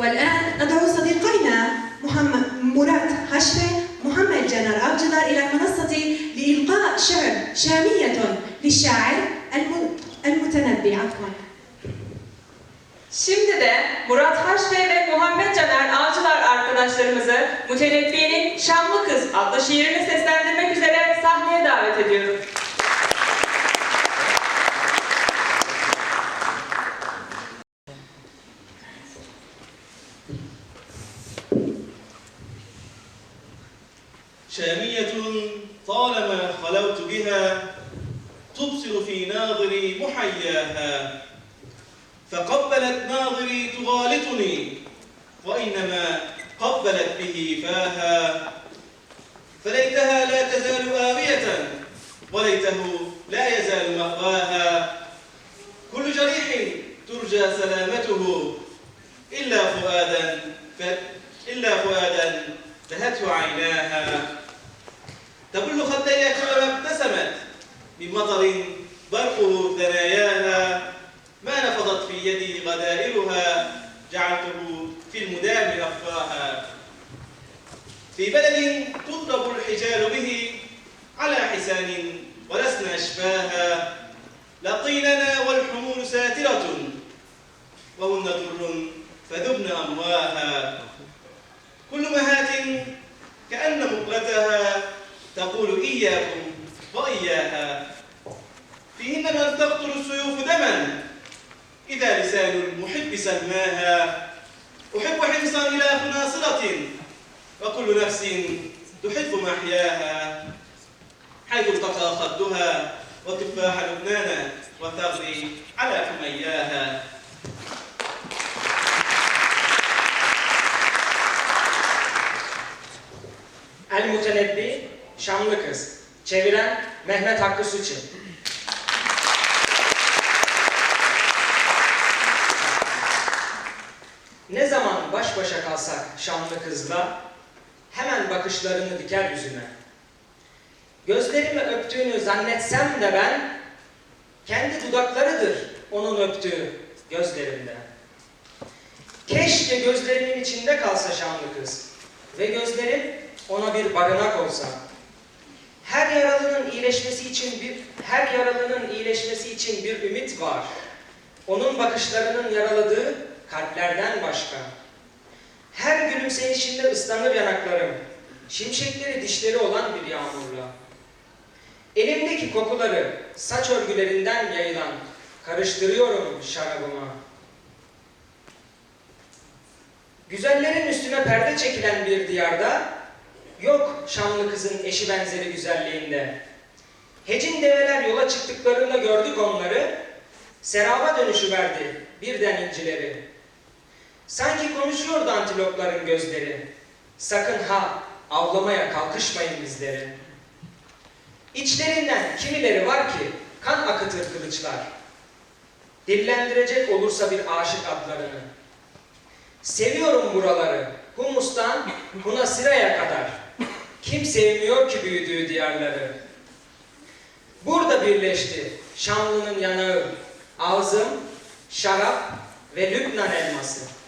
والآن أدعو صديقينا محمد مراد حشفة محمد جنر أبجدر إلى المنصة لإلقاء شعر شامية للشاعر الم- المتنبي عفوا Şimdi de Murat Haşbey ve Muhammed Caner Avcılar arkadaşlarımızı Mütenebbiye'nin Şamlı Kız adlı şiirini seslendirmek üzere sahneye شامية طالما خلوت بها تبصر في ناظري محياها. فقبلت ناظري تغالطني وإنما قبلت به فاها. فليتها لا تزال آوية وليته لا يزال مأواها. كل جريح ترجى سلامته إلا فؤادا ف... إلا فؤادا دهته عيناها. مطر برقه ثناياها ما نفضت في يدي غدائرها جعلته في المدام أخفاها في بلد تضرب الحجال به على حسان ولسنا أشباها. لقيننا والحمول ساترة وهن در فذبن أمواها. كل مهات كأن مقلتها تقول إياكم وإياها. فيهن من تقتل السيوف دما إذا لسان المحب سماها أحب حمصا إلى خناصرة وكل نفس تحب محياها حيث التقى خدها وتفاح لبنان وثغري على حمياها El Mutenebbi, Şamlı Kız. Çeviren Mehmet Hakkı Suçi. Baş başa kalsak Şamlı kızla, hemen bakışlarını diker yüzüme. Gözlerimi öptüğünü zannetsem de ben, kendi dudaklarıdır onun öptüğü gözlerimde. Keşke gözlerinin içinde kalsa Şamlı kız ve gözlerim ona bir barınak olsa. Her yaralının iyileşmesi için bir her yaralının iyileşmesi için bir ümit var. Onun bakışlarının yaraladığı kalplerden başka. Her gülümseyişinde ıslanır yanaklarım. Şimşekleri dişleri olan bir yağmurla. Elimdeki kokuları saç örgülerinden yayılan karıştırıyorum şarabıma. Güzellerin üstüne perde çekilen bir diyarda yok Şamlı kızın eşi benzeri güzelliğinde. Hecin develer yola çıktıklarında gördük onları. Seraba dönüşü verdi birden incileri. Sanki konuşuyordu antilopların gözleri. Sakın ha avlamaya kalkışmayın bizleri. İçlerinden kimileri var ki kan akıtır kılıçlar. Dillendirecek olursa bir aşık adlarını. Seviyorum buraları. Humus'tan Hunasira'ya kadar. Kim sevmiyor ki büyüdüğü diyarları? Burada birleşti Şamlı'nın yanağı, ağzım, şarap ve Lübnan elması.